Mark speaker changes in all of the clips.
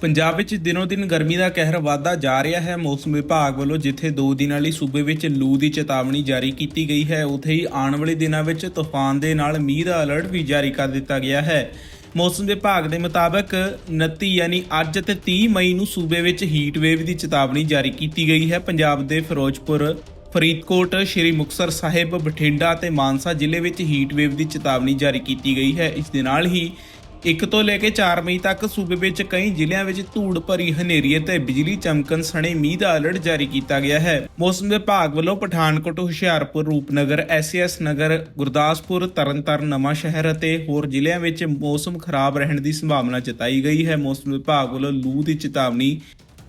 Speaker 1: ਪੰਜਾਬ ਵਿੱਚ ਦਿਨੋ ਦਿਨ ਗਰਮੀ ਦਾ ਕਹਿਰ ਵਧਦਾ ਜਾ ਰਿਹਾ ਹੈ। ਮੌਸਮ ਵਿਭਾਗ ਵੱਲੋਂ ਜਿੱਥੇ 2 ਦਿਨਾਂ ਲਈ ਸੂਬੇ ਵਿੱਚ ਲੂ ਦੀ ਚੇਤਾਵਨੀ ਜਾਰੀ ਕੀਤੀ ਗਈ ਹੈ, ਉੱਥੇ ਹੀ ਆਉਣ ਵਾਲੇ ਦਿਨਾਂ ਵਿੱਚ ਤੂਫਾਨ ਦੇ ਨਾਲ ਮੀਂਹ ਦਾ ਅਲਰਟ ਵੀ ਜਾਰੀ ਕਰ ਦਿੱਤਾ ਗਿਆ ਹੈ। ਮੌਸਮ ਵਿਭਾਗ ਦੇ ਮੁਤਾਬਕ 29 ਯਾਨੀ ਅੱਜ ਤੇ 30 ਮਈ ਨੂੰ ਸੂਬੇ ਵਿੱਚ ਹੀਟ ਵੇਵ ਦੀ ਚੇਤਾਵਨੀ ਜਾਰੀ ਕੀਤੀ ਗਈ ਹੈ। ਪੰਜਾਬ ਦੇ ਫਿਰੋਜ਼ਪੁਰ, ਫਰੀਦਕੋਟ, ਸ਼੍ਰੀ ਮੁਕਤਸਰ ਸਾਹਿਬ, ਬਠਿੰਡਾ ਤੇ ਮਾਨਸਾ ਜ਼ਿਲ੍ਹੇ ਵਿੱਚ ਹੀਟ ਵੇਵ ਦੀ ਚੇਤਾਵਨੀ ਜਾਰੀ ਕੀਤੀ ਗਈ ਹੈ। ਇਸ ਦੇ ਨਾਲ ਹੀ 1 ਤੋਂ ਲੈ ਕੇ 4 ਮਈ ਤੱਕ ਸੂਬੇ ਵਿੱਚ ਕਈ ਜ਼ਿਲ੍ਹਿਆਂ ਵਿੱਚ ਧੂੜ ਭਰੀ ਹਨੇਰੀ ਅਤੇ ਬਿਜਲੀ ਚਮਕਣ ਸਣੇ ਮੀਂਹ ਦਾ ਅਲਰਟ ਜਾਰੀ ਕੀਤਾ ਗਿਆ ਹੈ। ਮੌਸਮ ਵਿਭਾਗ ਵੱਲੋਂ ਪਠਾਨਕੋਟ, ਹੁਸ਼ਿਆਰਪੁਰ, ਰੂਪਨਗਰ ਐਸਐਸ ਨਗਰ, ਗੁਰਦਾਸਪੁਰ, ਤਰਨਤਾਰਨ, ਨਵਾਂ ਸ਼ਹਿਰ ਅਤੇ ਹੋਰ ਜ਼ਿਲ੍ਹਿਆਂ ਵਿੱਚ ਮੌਸਮ ਖਰਾਬ ਰਹਿਣ ਦੀ ਸੰਭਾਵਨਾ ਜਤਾਈ ਗਈ ਹੈ। ਮੌਸਮ ਵਿਭਾਗ ਵੱਲੋਂ ਲੂ ਦੀ ਚੇਤਾਵਨੀ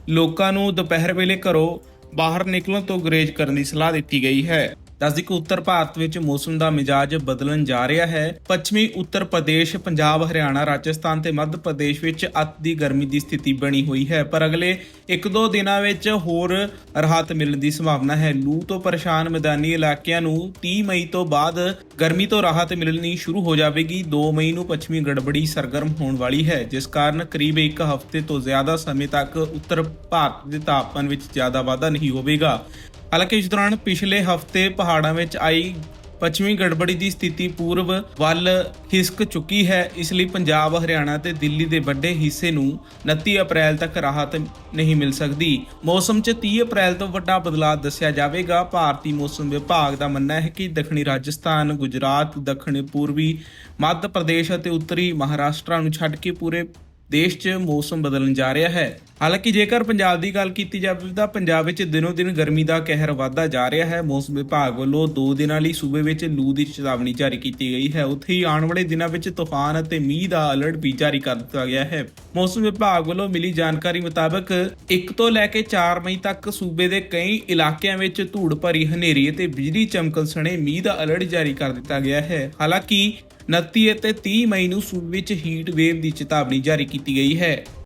Speaker 1: ਲੋਕਾਂ ਨੂੰ ਦੁਪਹਿਰ ਵੇਲੇ ਘਰੋਂ ਬਾਹਰ ਨਿਕਲਣ ਤੋਂ ਗੁਰੇਜ਼ ਕਰਨ ਦੀ ਸਲਾਹ ਦਿੱਤੀ ਗਈ ਹੈ। ਦੱਸਦੀ ਕਿ ਉੱਤਰ ਭਾਰਤ ਵਿੱਚ ਮੌਸਮ ਦਾ ਮਿਜਾਜ ਬਦਲਣ ਜਾ ਰਿਹਾ ਹੈ। ਪੱਛਮੀ ਉੱਤਰ ਪ੍ਰਦੇਸ਼, ਪੰਜਾਬ, ਹਰਿਆਣਾ, ਰਾਜਸਥਾਨ ਤੇ ਮੱਧ ਪ੍ਰਦੇਸ਼ ਵਿੱਚ ਅਤ ਦੀ ਗਰਮੀ ਦੀ ਸਥਿਤੀ ਬਣੀ ਹੋਈ ਹੈ। ਪਰ ਅਗਲੇ 1-2 ਦਿਨਾਂ ਵਿੱਚ ਹੋਰ ਰਾਹਤ ਮਿਲਣ ਦੀ ਸੰਭਾਵਨਾ ਹੈ। ਲੂ ਤੋਂ ਪਰੇਸ਼ਾਨ ਮੈਦਾਨੀ ਇਲਾਕਿਆਂ ਨੂੰ 30 ਮਈ ਤੋਂ ਬਾਅਦ ਗਰਮੀ ਤੋਂ ਰਾਹਤ ਮਿਲਣੀ ਸ਼ੁਰੂ ਹੋ ਜਾਵੇਗੀ। 2 ਮਈ ਨੂੰ ਪੱਛਮੀ ਗੜਬੜੀ ਸਰਗਰਮ ਹੋਣ ਵਾਲੀ ਹੈ। ਜਿਸ ਕਾਰਨ ਕਰੀਬ 1 ਹਫ਼ਤੇ ਤੋਂ ਜ਼ਿਆਦਾ ਸਮੇਂ ਤੱਕ ਉੱਤਰ ਭਾਰਤ ਦੇ ਤਾਪਮਾਨ ਵਿੱਚ ਜ਼ਿਆਦਾ ਵਾਧਾ ਨਹੀਂ ਹੋਵੇਗਾ। ਹਾਲਾਂਕਿ ਇਸ ਦੌਰਾਨ ਪਿਛਲੇ ਹਫ਼ਤੇ ਪਹਾੜਾਂ ਵਿੱਚ ਆਈ ਪੱਛਮੀ ਗੜਬੜੀ ਦੀ ਸਥਿਤੀ ਪੂਰਬ ਵੱਲ ਖਿਸਕ ਚੁੱਕੀ ਹੈ, ਇਸ ਲਈ ਪੰਜਾਬ, ਹਰਿਆਣਾ ਤੇ ਦਿੱਲੀ ਦੇ ਵੱਡੇ ਹਿੱਸੇ ਨੂੰ 29 ਅਪ੍ਰੈਲ ਤੱਕ ਰਾਹਤ ਨਹੀਂ ਮਿਲ ਸਕਦੀ। ਮੌਸਮ 'ਚ 30 ਅਪ੍ਰੈਲ ਤੋਂ ਵੱਡਾ ਬਦਲਾਅ ਦੱਸਿਆ ਜਾਵੇਗਾ। ਭਾਰਤੀ ਮੌਸਮ ਵਿਭਾਗ ਦਾ ਮੰਨਣਾ ਹੈ ਕਿ ਦੱਖਣੀ ਰਾਜਸਥਾਨ, ਗੁਜਰਾਤ, ਦੱਖਣੀ, ਪੂਰਬੀ ਮੱਧ ਪ੍ਰਦੇਸ਼ ਅਤੇ ਉੱਤਰੀ ਮਹਾਰਾਸ਼ਟਰ ਨੂੰ ਛੱਡ ਕੇ ਪੂਰੇ ਦੇਸ਼ 'ਚ ਮੌਸਮ ਬਦਲਣ ਜਾ ਰਿਹਾ ਹੈ। ਹਾਲਾਂਕਿ ਜੇਕਰ ਪੰਜਾਬ ਦੀ ਗੱਲ ਕੀਤੀ ਜਾਵੇ ਤਾਂ ਪੰਜਾਬ ਵਿੱਚ ਦਿਨੋ ਦਿਨ ਗਰਮੀ ਦਾ ਕਹਿਰ ਵਧਦਾ ਜਾ ਰਿਹਾ ਹੈ। ਮੌਸਮ ਵਿਭਾਗ ਵੱਲੋਂ 2 ਦਿਨਾਂ ਲਈ ਸੂਬੇ ਵਿੱਚ ਲੂ ਦੀ ਚੇਤਾਵਨੀ ਜਾਰੀ ਕੀਤੀ ਗਈ ਹੈ। ਉੱਥੇ ਹੀ ਆਉਣ ਵਾਲੇ ਦਿਨਾਂ ਵਿੱਚ ਤੂਫਾਨ ਅਤੇ ਮੀਂਹ ਦਾ ਅਲਰਟ ਵੀ ਜਾਰੀ ਕਰ ਦਿੱਤਾ ਗਿਆ ਹੈ। ਮੌਸਮ ਵਿਭਾਗ ਵੱਲੋਂ ਮਿਲੀ ਜਾਣਕਾਰੀ ਮੁਤਾਬਕ 1 ਤੋਂ ਲੈ ਕੇ 4 ਮਈ ਤੱਕ ਸੂਬੇ ਦੇ ਕਈ ਇਲਾਕਿਆਂ ਵਿੱਚ ਧੂੜ ਭਰੀ ਹਨੇਰੀ ਅਤੇ ਬਿਜਲੀ ਚਮਕਣ ਸਣੇ ਮੀਂਹ ਦਾ ਅਲਰਟ ਜਾਰੀ ਕਰ ਦਿੱਤਾ ਗਿਆ ਹੈ। ਹਾਲਾਂਕਿ 29 ਅਤੇ 30 ਮਈ ਨੂੰ ਸੂਬੇ ਵਿੱਚ ਹੀਟ ਵੇਵ ਦੀ ਚੇਤਾਵਨੀ ਜਾਰੀ ਕੀਤੀ ਗਈ ਹੈ।